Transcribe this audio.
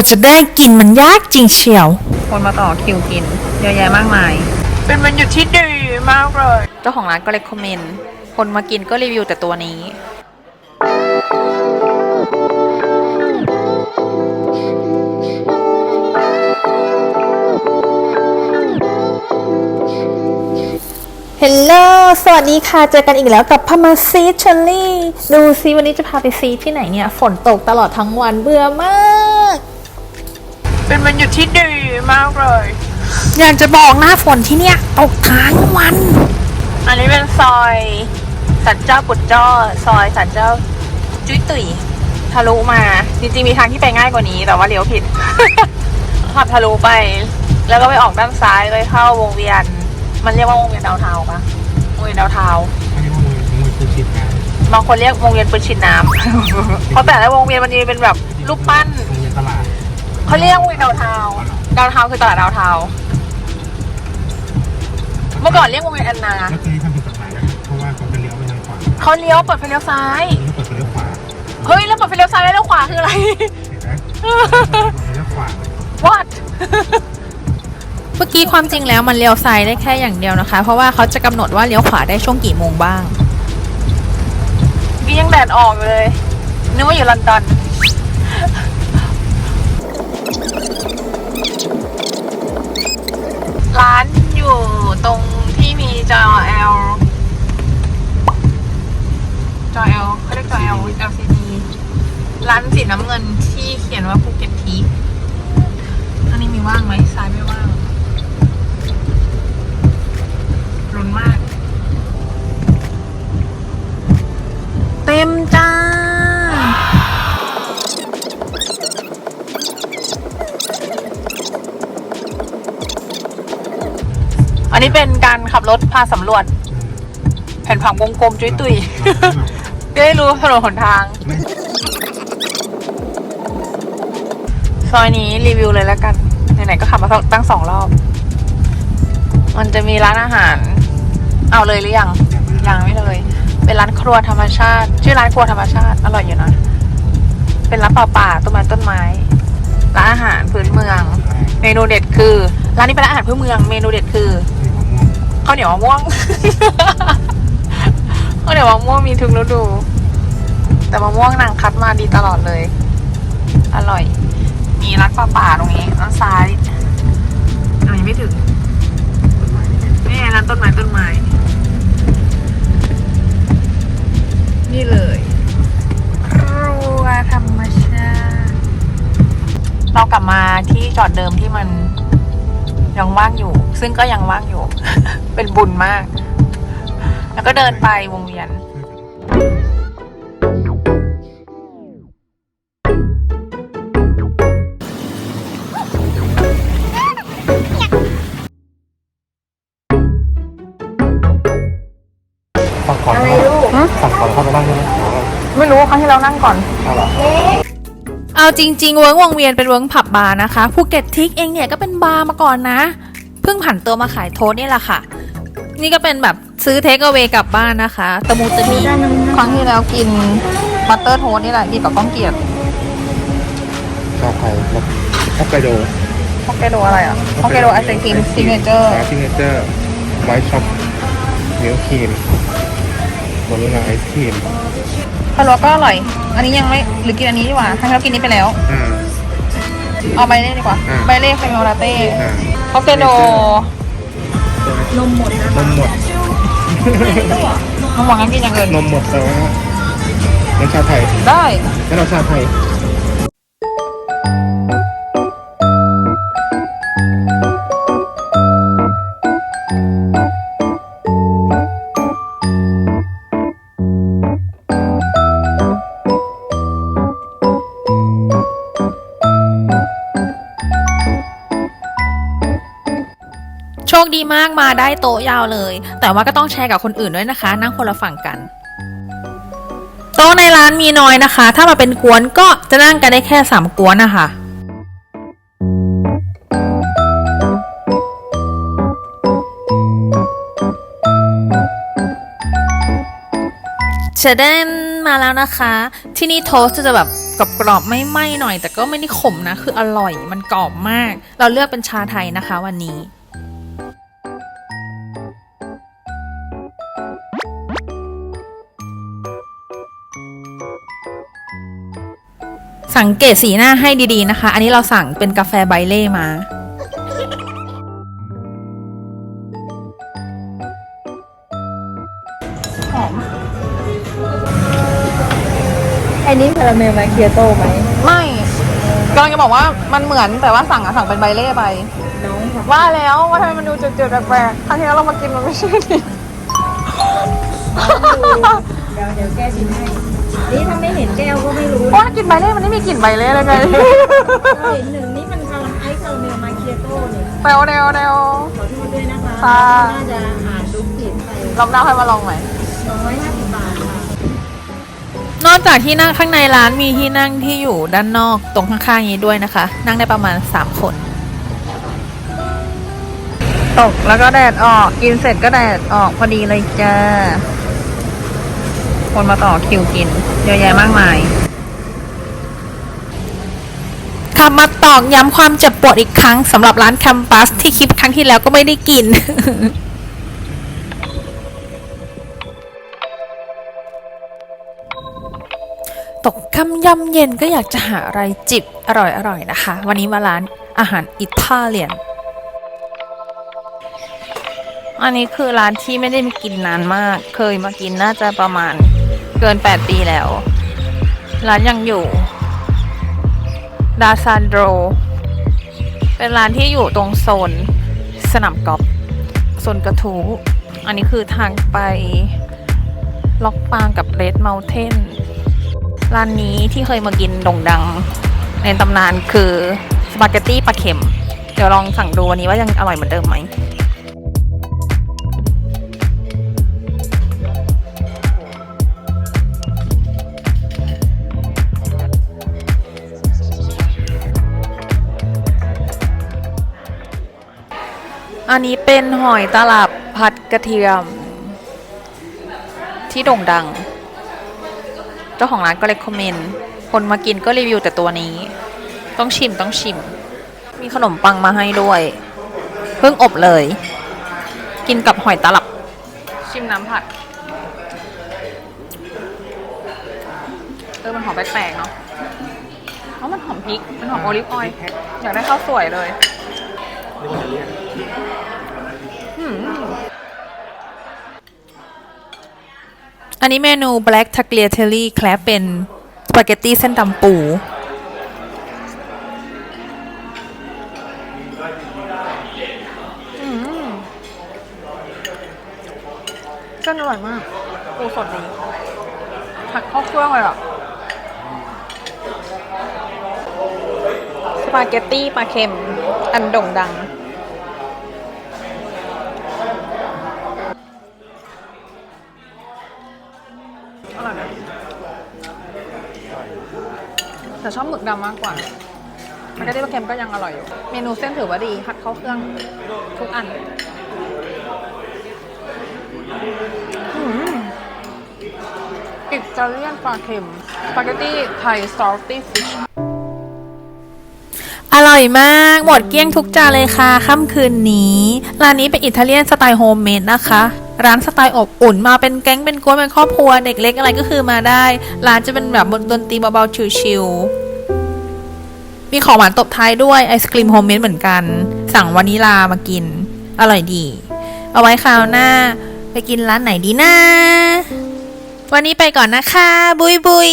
ว่าจะได้กินมันยากจริงเชียว คนมาต่อคิวกิน เยอะแยะมากมาย เป็นวันหยุดที่ดีมากเลย เจ้าของร้านก็เลยคอมเมนต์ คนมากินก็รีวิวแต่ตัวนี้เฮลโลสวัสดีค่ะ เจอกันอีกแล้วกับพามาซีชลลี่ ดูซิวันนี้จะพาไปซีที่ไหนเนี่ย ฝนตกตลอดทั้งวันเบื่อมาก เป็นวันหยุดที่ดีมากเลย อยากจะบอกหน้าฝนที่เนี่ยตกทั้งวัน อันนี้เป็นซอยสันเจ้าปุดจ้อซอยสันเจ้าจุ้ยตุ๋ยทะลุมา จริงๆมีทางที่ไปง่ายกว่านี้แต่ว่าเลี้ยวผิด ขับทะลุไป แล้วก็ไปออกด้านซ้ายไปเข้าวงเวียน มันเรียกว่าวงเวียนดาวเทาปะวงเวียนดาวเทาอันนี้มันมันมันคือฉีดน้บางคนเรียกวงเวียนปืนฉีดน้ำ เพราะแต่ละวงเวียนมันจะมีเป็นแบบรูปปั้น เขาเรียกวงเวียนดาวเทาดาวเทาคือตลาดดาวเทาเมื่อก่อนเรียกวงเวียนแอนนาแล้วตอนนี้ทำผิดกฎหมายแล้วนะเพราะว่าเขาจะเลี้ยวไปทางขวาเขาเลี้ยวเปิดไฟเลี้ยวซ้าย แล้วเปิดไปเลี้ยวขวาเฮ้ยแล้วเปิดไฟเลี้ยวซ้ายแล้วเลี้ยวขวาคืออะไร เห็นไหมเปิดไปเลี้ยวขวา what เมื่อกี้ความจริงแล้วมันเลี้ยวซ้ายได้แค่อย่างเดียวนะคะ เพราะว่าเขาจะกำหนดว่าเลี้ยวขวาได้ช่วงกี่โมงบ้างวียังแดดออกอยู่เลยนึกว่าอยู่ลอนดอน ร้านอยู่ตรงที่มีจอ L จอ L เขาเรียกจอ L LCD ร้านสีน้ำเงินที่เขียนว่าภูเก็ตทีอันนี้มีว่างไหมซ้ายไม่ว่างรุนมาก เต็มจ้า นนี้เป็นการขับรถพาสำรวจ แผ่นผังวงกลมจุ้ยตุยได้รู้ถนนหนทาง ซอยนี้รีวิวเลยแล้วกัน ไหนๆก็ขับมาตั้งสองรอบ มันจะมีร้านอาหาร เอาเลยหรือยัง ยังไม่เลย เป็นร้านครัวธรรมชาติ ชื่อร้านครัวธรรมชาติ อร่อยอยู่นะ เป็นร้านป่าๆต้นไม้ต้นไม้ ร้านอาหารพื้นเมือง เมนูเด็ดคือ ร้านนี้เป็นร้านอาหารพื้นเมือง เมนูเด็ดคือ ข้าวเหนียวมะม่วง ข้าวเหนียวมะม่วงมีทุกฤดู แต่มะม่วงนางคัดมาดีตลอดเลย อร่อย มีร้านป่าๆตรงนี้ด้านซ้ายอันนี้ไม่ถึงนี่ไงร้านต้นไม้ต้นไม้ นี่เลยครัวธรรมชาติ เรากลับมาที่จอดเดิมที่มัน ยังว่างอยู่ ซึ่งก็ยังว่างอยู่ เป็นบุญมาก แล้วก็เดินไปวงเวียนฝั่งขวาอะไรลูกฝั่งขวาเข้าไปนั่งใช่ไหมไม่รู้ครั้งที่เรานั่งก่อนเอาเหรอ เอาจริง ๆ เวิร์กวงเวียนเป็นเวิร์กผับบาร์นะคะภูเก็ตทิกเองเนี่ยก็เป็นบาร์มาก่อนนะ เพิ่งผันตัวมาขายโทสนี่แหละค่ะ นี่ก็เป็นแบบซื้อเทคเอา a y กลับบ้านนะคะตะมูตะมีครั้งที่แล้วกินบัตเตอร์โทสนี่แหละกินกับก้องเกียรติชาไทยแล้วฮอกไกโดฮอกไกโดอะไรอะฮอกไกโดไอศครีมซิกเนเจอร์ซิกเนเจอร์ไวท์ช็อปมิลครีมวานิลาไอศครีม คารัวก็อร่อย อันนี้ยังไม่หรือกินอันนี้ดีกว่าครั้งที่เรากินนี้ไปแล้วอ่าเอาใบเล่ดีกว่าอ่าใบเล่คาราเมลลาเต้อ่าฮอกไกโดนมหมดน้ำหวานงั้นกินอย่างอื่นนมหมดแล้วแล้วชาไทยได้ แล้วเราชาไทย ดีมากมาได้โต๊ะยาวเลย แต่ว่าก็ต้องแชร์กับคนอื่นด้วยนะคะ นั่งคนละฝั่งกัน โต๊ะในร้านมีน้อยนะคะ ถ้ามาเป็นกวนก็จะนั่งกันได้แค่สามกวนนะคะเชเดนมาแล้วนะคะ ที่นี่โทสจะแบบกรอบๆไม่ไหม้หน่อย แต่ก็ไม่ได้ขมนะ คืออร่อยมันกรอบมาก เราเลือกเป็นชาไทยนะคะวันนี้ สังเกตสีหน้าให้ดีๆนะคะ อันนี้เราสั่งเป็นกาแฟไบเล่มาไอ้นี่คาราเมลมาเคียโต้ไหม ไม่กำลังจะบอกว่ามันเหมือนแต่ว่าสั่งอะสั่งเป็นใบเล่ไป น้องค่ะว่าแล้วว่าทำไมมันดูจืดๆแปลกๆครั้งที่แล้วเรามากินมันไม่ใช่นี่ เดี๋ยวเดี๋ยวแก้ชิมให้ นี่ถ้าไม่เห็นแก้วก็ไม่รู้เพราะว่ากินใบเล่มันไม่มีกลิ่นใบเล่เลยไงถ้าเห็นหนึ่งนี่มันคาราไอซ์คาราเมลมาเคียโต้เนี่ยเร็วเร็วเร็วขอโทษด้วยนะคะค่ะน่าจะอ่านดูผิดไปรอบหน้าค่อยมาลองใหม่สองร้อยห้าสิบบาทค่ะนอกจากที่นั่งข้างในร้านมีที่นั่งที่อยู่ด้านนอกตรงข้างๆนี้ด้วยนะคะ นั่งได้ประมาณ 3 คน ตกแล้วก็แดดออกกินเสร็จก็แดดออกพอดีเลยจ้า คนมาต่อคิวกิน เยอะแยะมากมายคำมาตอกย้ำความเจ็บปวดอีกครั้งสำหรับร้านแคมปัสที่คลิปครั้งที่แล้วก็ไม่ได้กินตกค่ำย่ำเย็นก็อยากจะหาอะไรจิบอร่อยๆนะคะ วันนี้มาร้านอาหารอิตาเลียน อันนี้คือร้านที่ไม่ได้มีกินนานมาก เคยมากินน่าจะประมาณ เกิน 8 ปีแล้ว ร้านยังอยู่ ดาซานโด เป็นร้านที่อยู่ตรงโซน สนามกอล์ฟโซนกระทูอันนี้คือทางไป ล็อกปางกับเรดเมลเทนร้านนี้ที่เคยมากินโด่งดัง ในตำนานคือ สปาเกตตี้ปลาเค็ม เดี๋ยวลองสั่งดูวันนี้ว่ายังอร่อยเหมือนเดิมไหม อันนี้เป็นหอยตลับผัดกระเทียม ที่โด่งดัง เจ้าของร้านก็เลยคอมเมนต์คนมากินก็รีวิวแต่ตัวนี้ ต้องชิมต้องชิม มีขนมปังมาให้ด้วย เพิ่งอบเลย กินกับหอยตลับ ชิมน้ำผัด เออมันหอมแปลกๆเนาะเพราะมันหอมพริก มันหอมโอลิฟออยล์อยากได้ข้าวสวยเลย อืมอันนี้เมนู Black Tagliatelle Crab เป็นสปาเกตตี้เส้นดำปู เส้นอร่อยมาก ปูสดดีผัดข้าเครื่องเลยอะ สปาเกตตี้ปลาเค็ม อันโด่งดัง แต่ชอบหมึกดำมากกว่าสปาเกตตี้ปลาเค็มก็ยังอร่อยอยู่ เมนูเส้นถือว่าดีผัดเข้าเครื่องทุกอันอิตาเลียนปลาเค็มสปาเกตตี้ไทยซอลตี้ฟิชอร่อยมาก หมดเกลี้ยงทุกจานเลยค่ะ ค่ำคืนนี้ ร้านนี้เป็นอิตาเลียนสไตล์โฮมเมดนะคะ ร้านสไตล์อบอุ่นมาเป็นแก๊งเป็นกวนเป็นครอบครัวเด็กเล็กอะไรก็คือมาได้ ร้านจะเป็นแบบดนตรีเบาๆชิลๆมีของหวานตบท้ายด้วยไอศครีมโฮมเมดเหมือนกัน สั่งวานิลามากิน อร่อยดี เอาไว้คราวหน้า ไปกินร้านไหนดีนะวันนี้ไปก่อนนะคะ บุยบุย